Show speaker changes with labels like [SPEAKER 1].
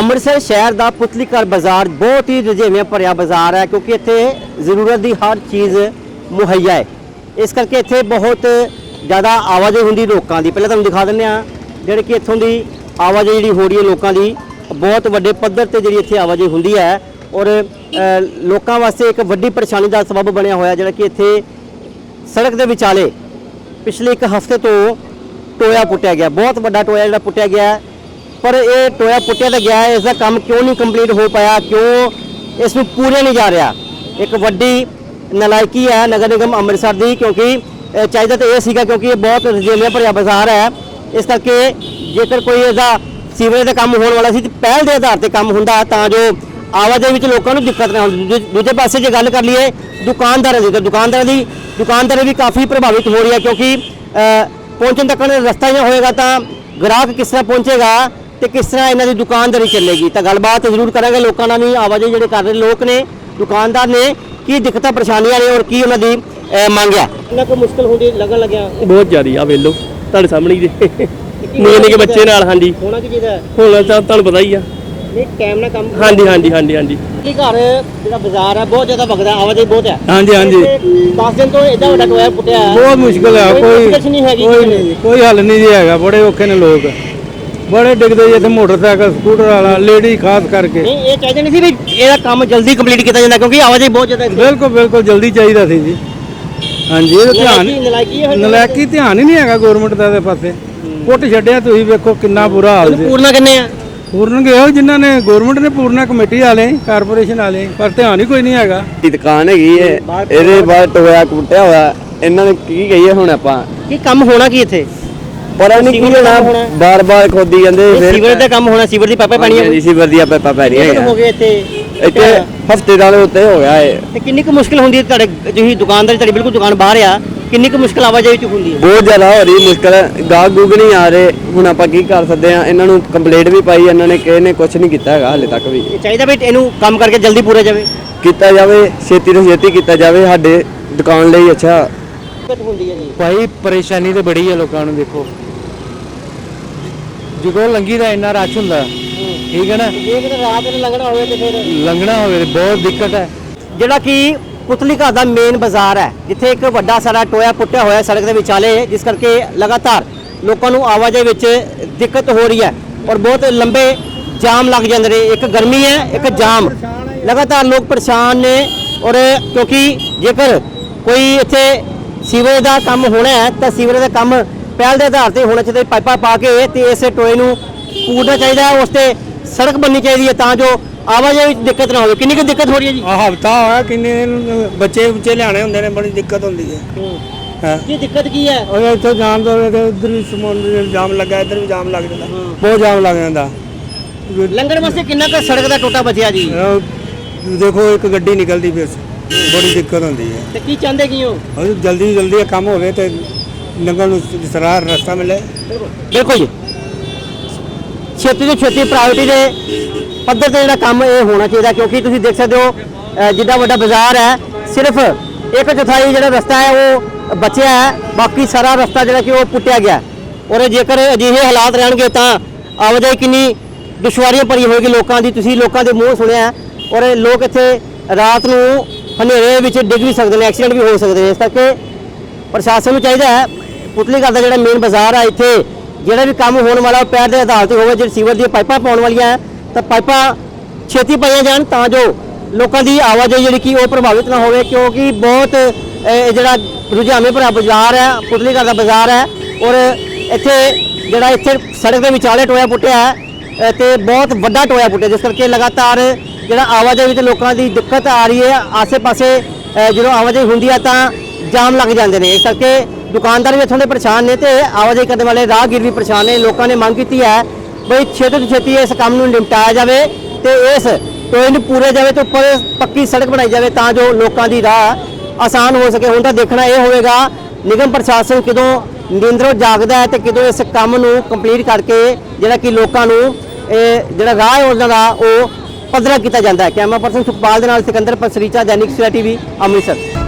[SPEAKER 1] ਅੰਮ੍ਰਿਤਸਰ ਸ਼ਹਿਰ ਦਾ ਪੁਤਲੀ ਘਰ ਬਾਜ਼ਾਰ ਬਹੁਤ ਹੀ ਰੁਝੇਵਿਆਂ ਭਰਿਆ ਬਾਜ਼ਾਰ ਹੈ ਕਿਉਂਕਿ ਇੱਥੇ ਜ਼ਰੂਰਤ ਦੀ ਹਰ ਚੀਜ਼ ਮੁਹੱਈਆ ਹੈ। ਇਸ ਕਰਕੇ ਇੱਥੇ ਬਹੁਤ ਜ਼ਿਆਦਾ ਆਵਾਜਾਈ ਹੁੰਦੀ ਲੋਕਾਂ ਦੀ। ਪਹਿਲਾਂ ਤੁਹਾਨੂੰ ਦਿਖਾ ਦਿੰਦੇ ਆ ਜਿਹੜੇ ਕਿ ਇੱਥੋਂ ਦੀ ਆਵਾਜਾਈ ਜਿਹੜੀ ਹੋ ਰਹੀ ਹੈ ਲੋਕਾਂ ਦੀ, ਬਹੁਤ ਵੱਡੇ ਪੱਧਰ ਤੇ ਜਿਹੜੀ ਇੱਥੇ ਆਵਾਜਾਈ ਹੁੰਦੀ ਹੈ ਔਰ ਲੋਕਾਂ ਵਾਸਤੇ ਇੱਕ ਵੱਡੀ ਪਰੇਸ਼ਾਨੀ ਦਾ ਸਬਬ ਬਣਿਆ ਹੋਇਆ ਜਿਹੜਾ ਕਿ ਇੱਥੇ ਸੜਕ ਦੇ ਵਿਚਾਲੇ ਪਿਛਲੇ ਇੱਕ ਹਫ਼ਤੇ ਤੋਂ ਟੋਇਆ ਪੁੱਟਿਆ ਗਿਆ। ਬਹੁਤ ਵੱਡਾ ਟੋਇਆ ਜਿਹੜਾ ਪੁੱਟਿਆ ਗਿਆ ਪਰ ਇਹ ਟੋਇਆ ਪੁੱਟਿਆ ਤਾਂ ਗਿਆ ਹੈ ਇਸ ਦਾ ਕੰਮ ਕਿਉਂ ਨਹੀਂ ਕੰਪਲੀਟ ਹੋ ਪਾਇਆ, ਕਿਉਂ ਇਸ ਨੂੰ ਪੂਰੇ ਨਹੀਂ ਜਾ ਰਿਹਾ? ਇੱਕ ਵੱਡੀ ਨਲਾਇਕੀ ਹੈ ਨਗਰ ਨਿਗਮ ਅੰਮ੍ਰਿਤਸਰ ਦੀ, ਕਿਉਂਕਿ ਚਾਹੀਦਾ ਤਾਂ ਇਹ ਸੀਗਾ ਕਿਉਂਕਿ ਇਹ ਬਹੁਤ ਰਜੇਲਿਆ ਭਰਿਆ ਬਾਜ਼ਾਰ ਹੈ। ਇਸ ਕਰਕੇ ਜੇਕਰ ਕੋਈ ਇਹਦਾ ਸੀਵਰੇਜ ਦਾ ਕੰਮ ਹੋਣ ਵਾਲਾ ਸੀ, ਤੇ ਪਹਿਲ ਦੇ ਆਧਾਰ ਤੇ ਕੰਮ ਹੁੰਦਾ, ਤਾਂ ਜੋ ਆਵਾਜਾਈ ਵਿੱਚ ਲੋਕਾਂ ਨੂੰ ਦਿੱਕਤ ਨਾ ਹੁੰਦੀ ਦੂ- ਦੂਜੇ ਪਾਸੇ ਜੇ ਗੱਲ ਕਰ ਲਈਏ, ਦੁਕਾਨਦਾਰਾਂ ਦੀ, ਤਾਂ ਦੁਕਾਨਦਾਰਾਂ ਦੀ, ਦੁਕਾਨਦਾਰੀ ਵੀ ਕਾਫੀ ਪ੍ਰਭਾਵਿਤ ਹੋ ਰਹੀ ਹੈ, ਕਿਉਂਕਿ ਪਹੁੰਚਣ ਤੱਕ ਰਸਤਾ ਹੀ ਹੋਏਗਾ ਤਾਂ ਗ੍ਰਾਹਕ ਕਿਸ ਤਰ੍ਹਾਂ ਪਹੁੰਚੇਗਾ ਤੇ ਕਿਸ ਤਰ੍ਹਾਂ ਇਹਨਾਂ ਦੀ ਦੁਕਾਨਦਾਰੀ ਚੱਲੇਗੀ? ਤਾਂ ਗੱਲਬਾਤ ਜ਼ਰੂਰ ਕਰਾਂਗੇ ਲੋਕਾਂ ਨਾਲ ਵੀ ਆਵਾਜਾਈ ਜਿਹੜੇ ਕਰ ਰਹੇ ਲੋਕ ਨੇ ਦੁਕਾਨਦਾਰ ਨੇ ਕੀ ਦਿੱਕਤਾਂ ਪਰੇਸ਼ਾਨੀਆਂ ਨੇ ਔਰ ਕੀ ਉਹਨਾਂ ਦੀ ਮੰਗ ਹੈ? ਇਹਨਾਂ ਕੋ ਮੁਸ਼ਕਲ ਹੁੰਦੀ ਲੱਗਣ ਲੱਗਿਆ?
[SPEAKER 2] ਬਹੁਤ ਜ਼ਿਆਦੀ ਆ ਵੇਲੋ ਤੁਹਾਡੇ ਸਾਹਮਣੇ ਹੀ ਜੇ। ਨਿੱਕੇ ਨਿੱਕੇ ਬੱਚੇ ਨਾਲ ਹਾਂਜੀ।
[SPEAKER 1] ਹੋਣਾ ਕੀ ਚਾਹੀਦਾ? ਹੈ?
[SPEAKER 2] ਹੁਣ ਤਾਂ ਤੁਹਾਨੂੰ ਪਤਾ ਹੀ ਆ।
[SPEAKER 1] ਨਹੀਂ ਟਾਈਮ ਨਾਲ ਕੰਮ
[SPEAKER 2] ਹਾਂਜੀ ਹਾਂਜੀ ਹਾਂਜੀ ਹਾਂਜੀ।
[SPEAKER 1] ਕੀ ਘਰ ਜਿਹੜਾ ਬਾਜ਼ਾਰ ਹੈ ਬਹੁਤ ਜ਼ਿਆਦਾ ਵਗਦਾ ਆਵਾਜਾਈ ਬਹੁਤ ਹੈ।
[SPEAKER 3] ਹਾਂਜੀ ਹਾਂਜੀ।
[SPEAKER 1] 10 ਦਿਨ ਤੋਂ ਇਦਾਂ ਵੱਡਾ ਟੋਇਆ ਪੁੱਟਿਆ।
[SPEAKER 3] ਬਹੁਤ ਮੁਸ਼ਕਲ ਹੈ
[SPEAKER 1] ਕੋਈ
[SPEAKER 3] ਕੋਈ
[SPEAKER 1] ਕੁਛ ਨਹੀਂ ਹੈਗੀ
[SPEAKER 3] ਕੋਈ
[SPEAKER 1] ਕਿਸੇ
[SPEAKER 3] ਨਹੀਂ ਕੋਈ ਹੱਲ ਨਹੀਂ ਜੀ ਹੈਗਾ ਬੜੇ ਔਖੇ ਨੇ ਲੋਕ। ਬੜੇ ਡਿੱਗਦੇ ਜੀ ਇੱਥੇ ਮੋਟਰਸਾਈਕਲ ਸਕੂਟਰ ਵਾਲਾ ਲੇਡੀ ਖਾਸ ਕਰਕੇ।
[SPEAKER 1] ਨਹੀਂ ਇਹ ਚਾਹੀਦਾ ਨਹੀਂ ਸੀ ਵੀ ਇਹਦਾ ਕੰਮ ਜਲਦੀ ਕੰਪਲੀਟ ਕੀਤਾ ਜਾਂਦਾ ਕਿਉਂਕਿ ਆਵਾਜਾਈ ਬਹੁਤ ਜ਼ਿਆਦਾ ਹੈ
[SPEAKER 3] ਬਿਲਕੁਲ ਬਿਲਕੁਲ ਜਲਦੀ ਚਾਹੀਦਾ ਸੀ ਜੀ। ਹਾਂਜੀ ਇਹ ਧਿਆਨ
[SPEAKER 1] ਨਲਾਇਕੀ- ਹੈ
[SPEAKER 3] ਧਿਆਨ ਹੀ ਨਹੀਂ ਹੈਗਾ ਗਵਰਨਮੈਂਟ ਦਾ ਦੇ ਪਾਸੇ। ਪੁੱਟ ਛੱਡਿਆ ਤੁਸੀਂ ਵੇਖੋ ਕਿੰਨਾ ਬੁਰਾ ਹਾਲ ਜੀ
[SPEAKER 1] ਪੂਰਨਾ ਕਿੰਨੇ ਆ?
[SPEAKER 3] ਪੂਰਨ ਗਏ ਹੋ ਜਿਨ੍ਹਾਂ ਨੇ ਗਵਰਨਮੈਂਟ ਨੇ ਪੂਰਨਾ ਕਮੇਟੀ ਵਾਲੇ ਕਾਰਪੋਰੇਸ਼ਨ ਵਾਲੇ ਪਰ ਧਿਆਨ ਹੀ ਕੋਈ ਨਹੀਂ ਹੈਗਾ।
[SPEAKER 4] ਦੀ ਦੁਕਾਨ ਹੈਗੀ ਏ ਇਹਦੇ ਬਾਅਦ ਟੋਇਆ ਕੁੱਟਿਆ ਹੋਇਆ ਇਹਨਾਂ ਨੇ ਕੀ ਕਹੀਏ ਹੁਣ ਆਪਾਂ?
[SPEAKER 1] ਕੀ ਕੰਮ ਹੋਣਾ ਕੀ ਇੱਥੇ?
[SPEAKER 4] ਪਤਾ ਨਹੀਂ ਕੀ
[SPEAKER 1] ਦਾ
[SPEAKER 4] ਹੋਣਾ। ਬਾਰ-ਬਾਰ ਖੋਦੀ ਜਾਂਦੇ
[SPEAKER 1] ਇਹ ਸੀਵਰੇਜ ਦਾ ਕੰਮ ਹੋਣਾ ਸੀਵਰ ਦੀ ਪਾਈਪਾਂ ਪੈਣੀਆਂ।
[SPEAKER 4] ਹਾਂਜੀ ਸੀਵਰ ਦੀਆਂ ਪੈਪਾ ਪੈ ਰਹੀਆਂ
[SPEAKER 1] ਕਿੰਨੇ ਹੋ। ਗਏ ਇੱਥੇ?
[SPEAKER 4] ਇੱਥੇ ਹਫ਼ਤੇ ਦਾ ਉੱਤੇ ਹੋ ਗਿਆ ਏ
[SPEAKER 1] ਤੇ ਕਿੰਨੀ ਕੁ ਮੁਸ਼ਕਲ ਹੁੰਦੀ ਹੈ ਤੁਹਾਡੇ ਜਿਹੀ ਦੁਕਾਨਦਾਰੀ ਤੁਹਾਡੀ ਬਿਲਕੁਲ ਦੁਕਾਨ ਬਾਹਰ ਆ ਕਿੰਨੀ ਕੁ ਮੁਸ਼ਕਲ ਆਵਾਜਾਈ ਚ ਹੁੰਦੀ ਹੈ?
[SPEAKER 4] ਬਹੁਤ ਜ਼ਿਆਦਾ ਹੋ ਰਹੀ ਮੁਸ਼ਕਲ ਗਾਹਕ ਗੂਗ ਨਹੀਂ ਆ ਰਹੇ ਹੁਣ ਆਪਾਂ ਕੀ ਕਰ ਸਕਦੇ ਆ ਇਹਨਾਂ ਨੂੰ ਕੰਪਲੇਂਟ ਵੀ ਪਾਈ ਇਹਨਾਂ ਨੇ ਕਿਸੇ ਨੇ ਕੁਝ ਨਹੀਂ ਕੀਤਾ ਹੈਗਾ ਹਾਲੇ ਤੱਕ ਵੀ।
[SPEAKER 1] ਇਹ ਚਾਹੀਦਾ ਵੀ ਇਹਨੂੰ ਕੰਮ ਕਰਕੇ ਜਲਦੀ ਪੂਰਾ ਜਾਵੇ।
[SPEAKER 4] ਕੀਤਾ ਜਾਵੇ ਛੇਤੀ ਤੋਂ ਛੇਤੀ ਕੀਤਾ ਜਾਵੇ ਸਾਡੇ ਦੁਕਾਨ ਲਈ ਅੱਛਾ।
[SPEAKER 1] ਹੁੰਦੀ ਹੈ ਜੀ।
[SPEAKER 3] ਭਾਈ ਪਰੇਸ਼ਾਨੀ ਤੇ ਬੜੀ ਹੈ ਲੋਕਾਂ ਨੂੰ ਦੇਖੋ। ਜਦੋਂ ਲੰਗੀ ਦਾ ਇੰਨਾ ਰਸ਼ ਹੁੰਦਾ ਠੀਕ ਹੈ ਨਾ?
[SPEAKER 1] ਜੇ ਕਿਤੇ ਰਾਤ ਨੂੰ ਲੰਘਣਾ ਹੋਵੇ ਤੇ ਫਿਰ
[SPEAKER 3] ਲੰਘਣਾ ਹੋਵੇ ਬਹੁਤ ਦਿੱਕਤ ਹੈ।
[SPEAKER 1] ਜਿਹੜਾ ਕਿ ਪੁਤਲੀ ਘਰ ਦਾ ਮੇਨ ਬਾਜ਼ਾਰ ਹੈ ਜਿੱਥੇ ਇੱਕ ਵੱਡਾ ਸਾਰਾ ਟੋਇਆ ਪੁੱਟਿਆ ਹੋਇਆ ਸੜਕ ਦੇ ਵਿਚਾਲੇ ਜਿਸ ਕਰਕੇ ਲਗਾਤਾਰ ਲੋਕਾਂ ਨੂੰ ਆਵਾਜਾਈ ਵਿੱਚ ਦਿੱਕਤ ਹੋ ਰਹੀ ਹੈ ਔਰ ਬਹੁਤ ਲੰਬੇ ਜਾਮ ਲੱਗ ਜਾਂਦੇ ਨੇ। ਇੱਕ ਗਰਮੀ ਹੈ ਇੱਕ ਜਾਮ। ਲਗਾਤਾਰ ਲੋਕ ਪਰੇਸ਼ਾਨ ਨੇ ਔਰ ਕਿਉਂਕਿ ਜੇਕਰ ਕੋਈ ਇੱਥੇ ਸੀਵਰੇਜ ਦਾ ਕੰਮ ਹੋਣਾ ਹੈ ਤਾਂ ਸੀਵਰੇਜ ਦਾ ਕੰਮ ਪਹਿਲ ਦੇ ਆਧਾਰ ਤੇ ਹੋਣਾ ਚਾਹੀਦਾ ਪਾਈਪਾਂ ਪਾ ਕੇ ਤੇ ਇਸ ਟੋਏ ਨੂੰ ਪੂਰਨਾ ਚਾਹੀਦਾ ਹੈ ਉਸ ਤੇ ਸੜਕ ਬਣਨੀ ਚਾਹੀਦੀ ਹੈ ਤਾਂ ਜੋ ਆਵਾਜਾਈ ਵਿੱਚ ਦਿੱਕਤ ਨਾ ਹੋਵੇ। ਕਿੰਨੀ ਕੁ ਦਿੱਕਤ ਹੋ ਰਹੀ ਹੈ ਜੀ?
[SPEAKER 3] ਆ ਹਫਤਾ ਹੋਇਆ ਕਿੰਨੇ ਬੱਚੇ ਉੱਚੇ ਲਿਆਣੇ ਹੁੰਦੇ ਨੇ ਬੜੀ ਦਿੱਕਤ ਹੁੰਦੀ ਹੈ। ਹਾਂ।
[SPEAKER 1] ਕੀ ਦਿੱਕਤ ਕੀ ਹੈ?
[SPEAKER 3] ਉਹ ਇੱਥੋਂ ਜਾਮ ਤੋਂ ਉਧਰ ਵੀ ਸਮੁੰਦਰ ਜਾਮ ਲੱਗਾ ਇੱਧਰ ਵੀ ਜਾਮ ਲੱਗ ਜਾਂਦਾ। ਬਹੁਤ ਜਾਮ ਲੱਗ ਜਾਂਦਾ।
[SPEAKER 1] ਲੰਗਰ ਵਾਸਤੇ ਕਿੰਨਾ ਕੁ ਸੜਕ ਦਾ ਟੋਟਾ ਬਚਿਆ ਜੀ?
[SPEAKER 3] ਦੇਖੋ ਇੱਕ ਗੱਡੀ ਨਿਕਲਦੀ ਫਿਰ ਬੜੀ ਦਿੱਕਤ ਹੁੰਦੀ ਹੈ।
[SPEAKER 1] ਤੇ ਕੀ ਚਾਹੁੰਦੇ ਕੀ ਹੋ?
[SPEAKER 3] ਜਲਦੀ ਜਲਦੀ ਇਹ ਕੰਮ ਹੋਵੇ ਤੇ ਲੰਘਣ ਨੂੰ ਸਰਾਰ ਰਸਤਾ ਮਿਲੇ
[SPEAKER 1] ਬਿਲਕੁਲ ਜੀ। ਛੇਤੀ ਤੋਂ ਛੇਤੀ ਪ੍ਰਾਇੋਰਟੀ ਦੇ ਪੱਧਰ ਤੇ ਜਿਹੜਾ ਕੰਮ ਇਹ ਹੋਣਾ ਚਾਹੀਦਾ, ਕਿਉਂਕਿ ਤੁਸੀਂ ਦੇਖ ਸਕਦੇ ਹੋ ਅਹ ਜਿੱਡਾ ਵੱਡਾ ਬਾਜ਼ਾਰ ਹੈ, ਸਿਰਫ ਇੱਕ ਚੌਥਾਈ ਜਿਹੜਾ ਰਸਤਾ ਹੈ, ਉਹ ਬਚਿਆ ਹੈ, ਬਾਕੀ ਸਾਰਾ ਰਸਤਾ ਜਿਹੜਾ ਕਿ ਉਹ ਪੁੱਟਿਆ ਗਿਆ। ਔਰ ਜੇਕਰ ਅਜਿਹੇ ਹਾਲਾਤ ਰਹਿਣਗੇ ਤਾਂ ਆਵਾਜਾਈ ਕਿੰਨੀ ਦੁਸ਼ਵਾਰੀਆਂ ਭਰੀ ਹੋਏਗੀ ਲੋਕਾਂ ਦੀ, ਤੁਸੀਂ ਲੋਕਾਂ ਦੇ ਮੂੰਹ ਸੁਣਿਆ ਔਰ ਲੋਕ ਇੱਥੇ ਰਾਤ ਨੂੰ ਹਨੇਰੇ ਵਿੱਚ ਡਿੱਗ ਵੀ ਸਕਦੇ ਨੇ, ਐਕਸੀਡੈਂਟ ਵੀ ਹੋ ਸਕਦੇ ਨੇ, ਇਸ ਕਰਕੇ ਪ੍ਰਸ਼ਾਸਨ ਨੂੰ ਚਾਹੀਦਾ ਹੈ ਪੁਤਲੀ ਘਰ ਦਾ ਜਿਹੜਾ ਮੇਨ ਬਾਜ਼ਾਰ ਆ ਇੱਥੇ ਜਿਹੜਾ ਵੀ ਕੰਮ ਹੋਣ ਵਾਲਾ ਉਹ ਪੈਰ ਦੇ ਆਧਾਰ ਤੇ ਹੋਵੇ ਜਿਹੜੀ ਸੀਵਰ ਦੀਆਂ ਪਾਈਪਾਂ ਪਾਉਣ ਵਾਲੀਆਂ ਤਾਂ ਪਾਈਪਾਂ ਛੇਤੀ ਪਾਈਆਂ ਜਾਣ ਤਾਂ ਜੋ ਲੋਕਾਂ ਦੀ ਆਵਾਜਾਈ ਜਿਹੜੀ ਕਿ ਉਹ ਪ੍ਰਭਾਵਿਤ ਨਾ ਹੋਵੇ ਕਿਉਂਕਿ ਬਹੁਤ ਇਹ ਜਿਹੜਾ ਰੁਝਾਵੇਂ ਭਰਾ ਬਾਜ਼ਾਰ ਹੈ ਪੁਤਲੀ ਘਰ ਦਾ ਬਾਜ਼ਾਰ ਹੈ ਔਰ ਇੱਥੇ ਜਿਹੜਾ ਇੱਥੇ ਸੜਕ ਦੇ ਵਿਚਾਲੇ ਟੋਇਆ ਪੁੱਟਿਆ ਹੈ ਅਹ, ਤੇ ਬਹੁਤ ਵੱਡਾ ਟੋਇਆ ਪੁੱਟਿਆ ਜਿਸ ਕਰਕੇ ਲਗਾਤਾਰ ਜਿਹੜਾ ਆਵਾਜਾਈ ਵਿੱਚ ਲੋਕਾਂ ਦੀ ਦਿੱਕਤ ਆ ਰਹੀ ਹੈ ਆਸੇ-ਪਾਸੇ ਜਦੋਂ ਆਵਾਜਾਈ ਹੁੰਦੀ ਹੈ ਤਾਂ ਜਾਮ ਲੱਗ ਜਾਂਦੇ ਨੇ ਇਸ ਕਰਕੇ ਦੁਕਾਨਦਾਰ ਵੀ ਇੱਥੋਂ ਦੇ ਪਰੇਸ਼ਾਨ ਨੇ ਤੇ ਆਵਾਜਾਈ ਕਰਨ ਵਾਲੇ ਰਾਹਗੀਰ ਵੀ ਪਰੇਸ਼ਾਨ ਨੇ। ਲੋਕਾਂ ਨੇ ਮੰਗ ਕੀਤੀ ਹੈ ਬਈ ਛੇਤੀ ਤੋਂ ਛੇਤੀ ਇਸ ਕੰਮ ਨੂੰ ਨਿਪਟਾਇਆ ਜਾਵੇ ਤੇ ਇਸ ਟੋਏ ਨੂੰ ਪੂਰੇ ਜਾਵੇ ਤੇ ਉੱਪਰ ਪੱਕੀ ਸੜਕ ਬਣਾਈ ਜਾਵੇ ਤਾਂ ਜੋ ਲੋਕਾਂ ਦੀ ਰਾਹ ਆਸਾਨ ਹੋ ਸਕੇ। ਹੁਣ ਤਾਂ ਦੇਖਣਾ ਇਹ ਹੋਵੇਗਾ, ਨਿਗਮ ਪ੍ਰਸ਼ਾਸਨ ਕਿਦੋਂ ਨਿੰਦਰੋਂ ਜਾਗਦਾ ਹੈ ਤੇ ਕਿਦੋਂ ਇਸ ਕੰਮ ਨੂੰ ਕੰਪਲੀਟ ਕਰਕੇ ਜਿਹੜਾ ਕਿ ਲੋਕਾਂ ਨੂੰ ਇਹ ਜਿਹੜਾ ਰਾਹ ਹੈ ਉਹਨਾਂ ਦਾ ਉਹ ਪੱਧਰਾ ਕੀਤਾ ਜਾਂਦਾ ਹੈ। ਕੈਮਰਾ ਪਰਸਨ ਸੁਖਪਾਲ ਦੇ ਨਾਲ ਸਿਕੰਦਰ, ਪਸਰੀਚਾ, ਦੈਨਿਕ ਸਵੇਰਾ ਟੀਵੀ, ਅੰਮ੍ਰਿਤਸਰ।